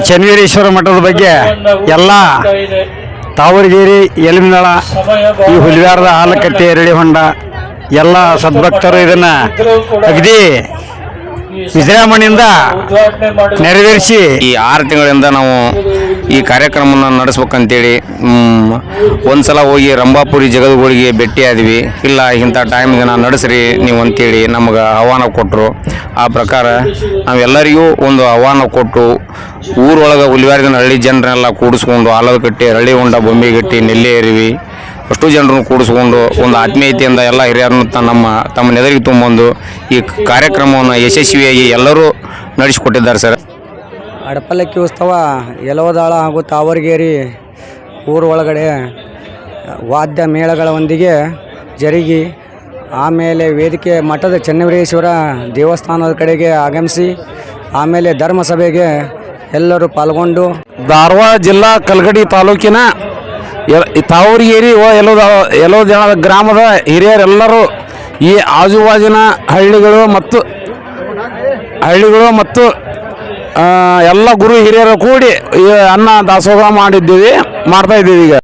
ಚನ್ನವೀರೇಶ್ವರ ಮಠದ ಬಗ್ಗೆ ಎಲ್ಲ ತಾವರಗೇರಿ, ಎಲ್ಮಿನಳ, ಈ ಹುಲಿವಾರದ ಆಲಕಟ್ಟೆ ಎರಡಿ ಹೊಂಡ ಎಲ್ಲ ಸದ್ಭಕ್ತರು ಇದನ್ನ ಅಗದಿ ವಿಜೃಂಭಣೆಯಿಂದ ನೆರವೇರಿಸಿ ಈ ಆರು ತಿಂಗಳಿಂದ ನಾವು ಈ ಕಾರ್ಯಕ್ರಮವನ್ನು ನಡೆಸ್ಬೇಕಂತೇಳಿ ಒಂದು ಸಲ ಹೋಗಿ ರಂಭಾಪುರಿ ಜಗದ್ಗುಳಿಗೆ ಭೇಟಿ ಆದ್ವಿ ಇಲ್ಲ ಇಂಥ ಟೈಮ್ ನಾನು ನಡೆಸ್ರಿ ನೀವು ಅಂತೇಳಿ ನಮಗೆ ಆಹ್ವಾನ ಕೊಟ್ಟರು ಆ ಪ್ರಕಾರ ನಾವೆಲ್ಲರಿಗೂ ಒಂದು ಆಹ್ವಾನ ಕೊಟ್ಟು ಊರೊಳಗೆ ಹುಲಿವಾರದ ಹಳ್ಳಿ ಜನರನ್ನೆಲ್ಲ ಕೂಡಿಸ್ಕೊಂಡು ಆಲದ ಕಟ್ಟಿ ಹಳ್ಳಿ ಹೊಂಡ ಬೊಂಬೆಗಟ್ಟಿ ನೆಲ್ಲೆ ಏರಿವಿ ಅಷ್ಟು ಜನರನ್ನು ಕೂಡಿಸ್ಕೊಂಡು ಒಂದು ಆತ್ಮೀಯತೆಯಿಂದ ಎಲ್ಲ ಹಿರಿಯರನ್ನು ನಮ್ಮ ತಮ್ಮ ನೆದರಿಗೆ ತುಂಬೊಂದು ಈ ಕಾರ್ಯಕ್ರಮವನ್ನು ಯಶಸ್ವಿಯಾಗಿ ಎಲ್ಲರೂ ನಡೆಸಿಕೊಟ್ಟಿದ್ದಾರೆ ಸರ್. ಅಡಪಲ್ಲಕ್ಕಿ ಉತ್ಸವ ಎಲವದಾಳ ಹಾಗೂ ತಾವರಗೇರಿ ಊರ ಒಳಗಡೆ ವಾದ್ಯ ಮೇಳಗಳೊಂದಿಗೆ ಜರುಗಿ ಆಮೇಲೆ ವೇದಿಕೆ ಮಠದ ಚೆನ್ನವೀರೇಶ್ವರ ದೇವಸ್ಥಾನದ ಕಡೆಗೆ ಆಗಮಿಸಿ ಆಮೇಲೆ ಧರ್ಮಸಭೆಗೆ ಎಲ್ಲರೂ ಪಾಲ್ಗೊಂಡು ಧಾರವಾಡ ಜಿಲ್ಲಾ ಕಲ್ಗಡಿ ತಾಲೂಕಿನ ಈ ಏರಿ ಓ ಎಲ್ಲೋ ಜನ ಗ್ರಾಮದ ಹಿರಿಯರೆಲ್ಲರೂ ಈ ಆಜುಬಾಜಿನ ಹಳ್ಳಿಗಳು ಮತ್ತು ಹಳ್ಳಿಗಳು ಮತ್ತು ಎಲ್ಲ ಗುರು ಹಿರಿಯರು ಕೂಡಿ ಈ ಅನ್ನ ದಾಸೋಹ ಮಾಡಿದ್ದೀವಿ, ಮಾಡ್ತಾ ಇದ್ದೀವಿ ಈಗ.